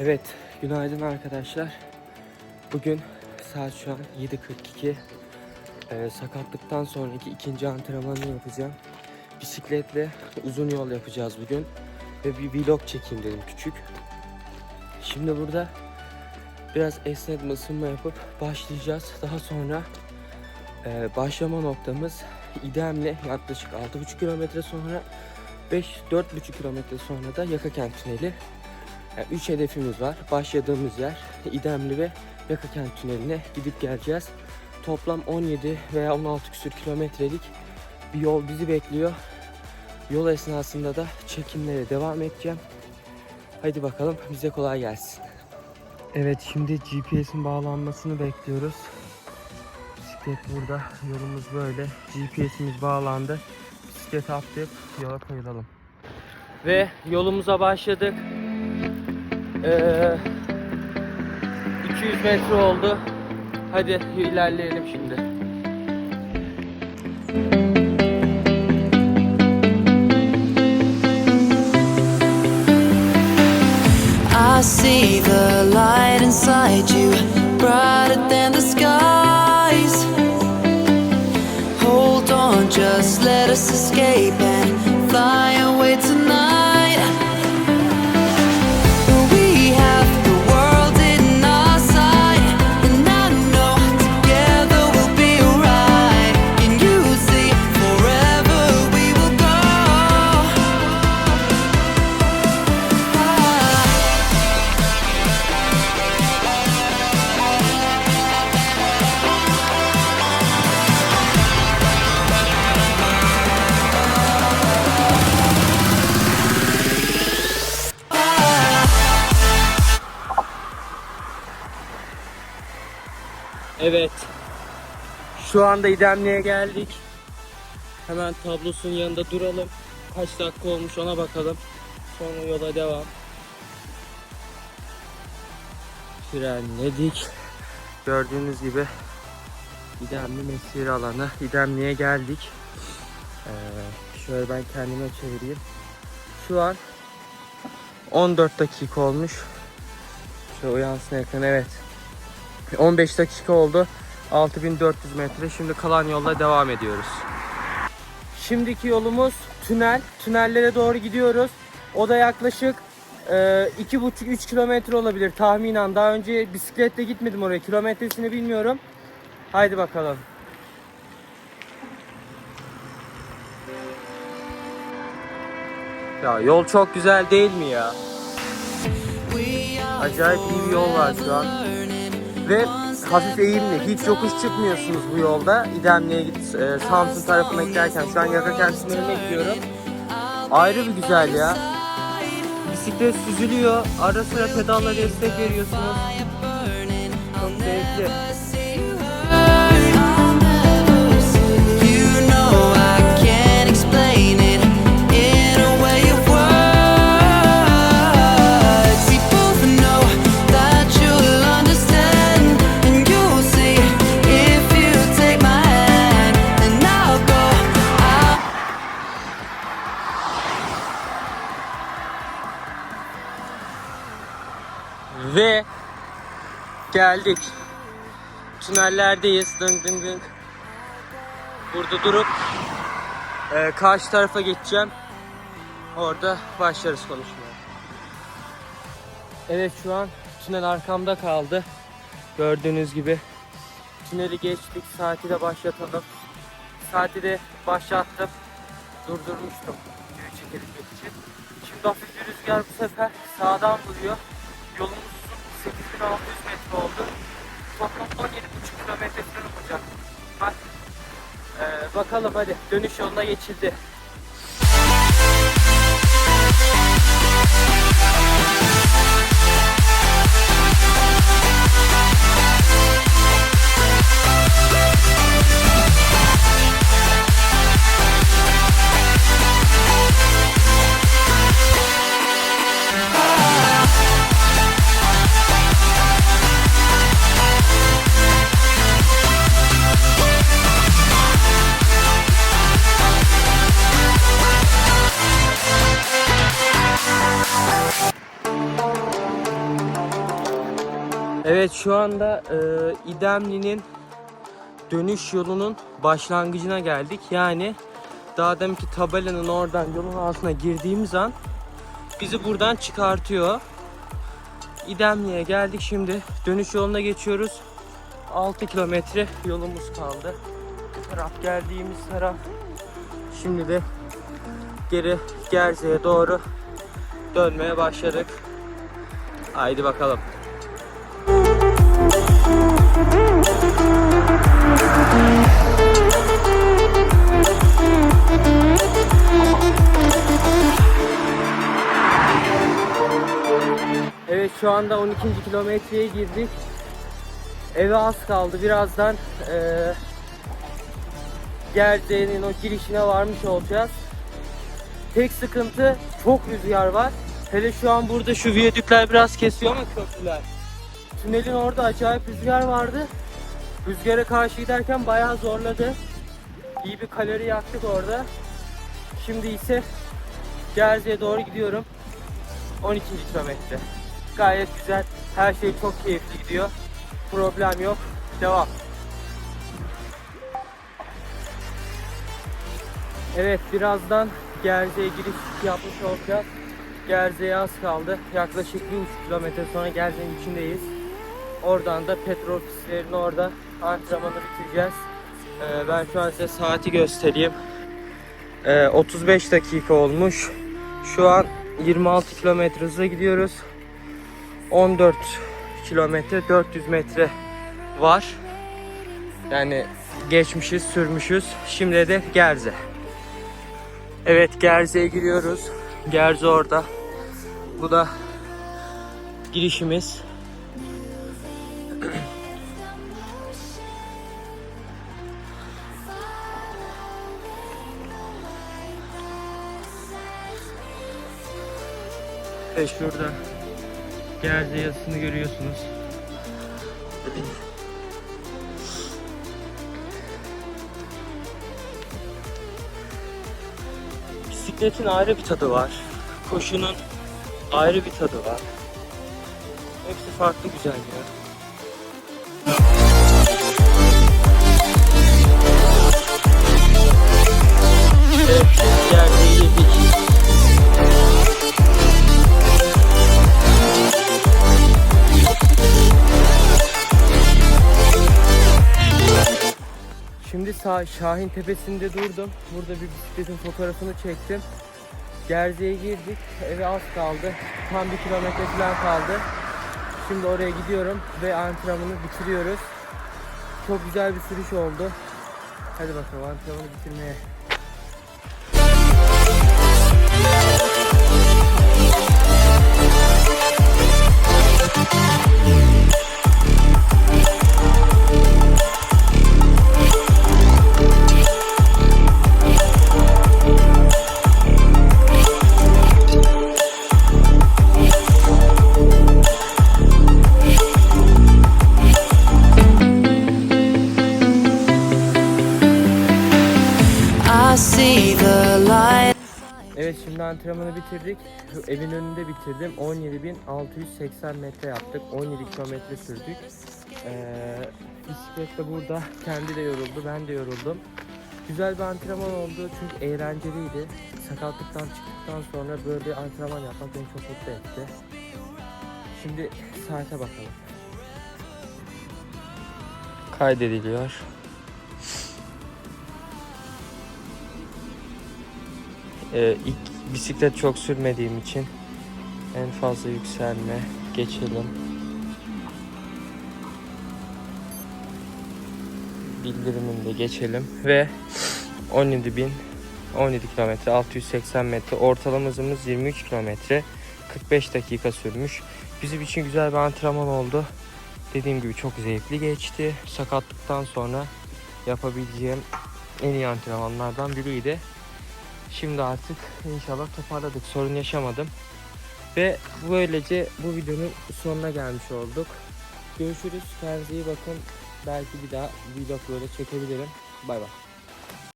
Evet, günaydın arkadaşlar. Bugün saat şu an 7.42. Ee, sakatlıktan sonraki ikinci antrenmanını yapacağım. Bisikletle uzun yol yapacağız bugün. Ve bir vlog çekeyim dedim küçük. Şimdi burada biraz esnetme ısınma yapıp başlayacağız. Daha sonra e, başlama noktamız İdem'le yaklaşık 6,5 kilometre sonra 5-4,5 kilometre sonra da Yakakent Tüneli. Yani üç hedefimiz var. Başladığımız yer İdemli ve Yakakent Tüneli'ne gidip geleceğiz. Toplam 17 veya 16 küsür kilometrelik bir yol bizi bekliyor. Yol esnasında da çekimlere devam edeceğim. Haydi bakalım bize kolay gelsin. Evet şimdi GPS'in bağlanmasını bekliyoruz. Bisiklet burada. Yolumuz böyle. GPS'imiz bağlandı. Bisikleti atlayıp yola koyulalım. Ve yolumuza başladık. Ee, 200 metre oldu. Hadi ilerleyelim şimdi. I see the light inside you, brighter than the skies. Hold on, just let us escape Evet. Şu anda İdemli'ye geldik. Hemen tablosunun yanında duralım. Kaç dakika olmuş ona bakalım. Sonra yola devam. Frenledik. Gördüğünüz gibi İdemli mesire alanı. İdemli'ye geldik. Ee, şöyle ben kendime çevireyim. Şu an 14 dakika olmuş. Şöyle uyansın ekran evet. 15 dakika oldu. 6400 metre. Şimdi kalan yolla devam ediyoruz. Şimdiki yolumuz tünel. Tünellere doğru gidiyoruz. O da yaklaşık e, 2,5-3 kilometre olabilir tahminen. Daha önce bisikletle gitmedim oraya. Kilometresini bilmiyorum. Haydi bakalım. Ya yol çok güzel değil mi ya? Acayip iyi bir yol var şu an. Ve hafif eğimli. Hiç yokuş çıkmıyorsunuz bu yolda. İdemli'ye git, e, Samsun tarafına giderken şu an Yakakent Tüneli'ne gidiyorum. Ayrı bir güzel ya. Bisiklet süzülüyor. Ara sıra pedalla destek veriyorsunuz. Çok zevkli. Ve geldik. Tünellerdeyiz. Dın dın dın. Burada durup e, karşı tarafa geçeceğim. Orada başlarız konuşmaya. Evet şu an tünel arkamda kaldı. Gördüğünüz gibi. Tüneli geçtik. Saati de başlatalım. Saati de başlattım. Durdurmuştum. Çekebilmek için. Şimdi hafif bir rüzgar bu sefer sağdan vuruyor. Yolumuz uzun 8600 metre oldu. Toplam 17,5 kilometre olacak. Bak. Ee, bakalım hadi. Dönüş yoluna geçildi. Evet şu anda e, İdemli'nin dönüş yolunun başlangıcına geldik. Yani daha deminki tabelanın oradan yolun altına girdiğimiz an bizi buradan çıkartıyor. İdemli'ye geldik şimdi. Dönüş yoluna geçiyoruz. 6 kilometre yolumuz kaldı. Bu taraf geldiğimiz taraf. Şimdi de geri Gerze'ye doğru dönmeye başladık. Haydi bakalım. Şu anda 12. kilometreye girdik. Eve az kaldı. Birazdan eee Gerze'nin o girişine varmış olacağız. Tek sıkıntı çok rüzgar var. Hele şu an burada şu viyadükler biraz kesiyor ama köprüler. Tünelin orada acayip rüzgar vardı. Rüzgara karşı giderken bayağı zorladı. İyi bir kalori yaktık orada. Şimdi ise Gerze'ye doğru gidiyorum. 12. kilometre. Gayet güzel. Her şey çok keyifli gidiyor. Problem yok. Devam. Evet birazdan Gerze'ye giriş yapmış olacağız. Gerze'ye az kaldı. Yaklaşık bir buçuk kilometre sonra Gerze'nin içindeyiz. Oradan da petrol pistlerinin orada antrenmanı bitireceğiz. Ee, ben şu an size saati göstereyim. Ee, 35 dakika olmuş. Şu an 26 kilometre hızla gidiyoruz. 14 kilometre 400 metre var. Yani geçmişiz, sürmüşüz. Şimdi de Gerze. Evet Gerze'ye giriyoruz. Gerze orada. Bu da girişimiz. Ve şurada Gerze yazısını görüyorsunuz. Bisikletin ayrı bir tadı var. Koşunun ayrı bir tadı var. Hepsi farklı güzel ya. Evet, sağ Şahin Tepesi'nde durdum. Burada bir bisikletin fotoğrafını çektim. Gerze'ye girdik. Eve az kaldı. Tam bir kilometre falan kaldı. Şimdi oraya gidiyorum ve antrenmanı bitiriyoruz. Çok güzel bir sürüş oldu. Hadi bakalım antrenmanı bitirmeye. I Evet şimdi antrenmanı bitirdik. Evin önünde bitirdim. 17.680 metre yaptık. 17 kilometre sürdük. Ee, bisiklet de burada. Kendi de yoruldu. Ben de yoruldum. Güzel bir antrenman oldu. Çünkü eğlenceliydi. Sakatlıktan çıktıktan sonra böyle bir antrenman yapmak beni çok mutlu etti. Şimdi saate bakalım. Kaydediliyor. Ee, ilk bisiklet çok sürmediğim için en fazla yükselme geçelim. Bildirimini geçelim ve 17 bin 17 kilometre 680 metre ortalama hızımız 23 kilometre 45 dakika sürmüş. Bizim için güzel bir antrenman oldu. Dediğim gibi çok zevkli geçti. Sakatlıktan sonra yapabileceğim en iyi antrenmanlardan biriydi. Şimdi artık inşallah toparladık. Sorun yaşamadım. Ve böylece bu videonun sonuna gelmiş olduk. Görüşürüz. Kendinize iyi bakın. Belki bir daha vlog böyle çekebilirim. Bay bay.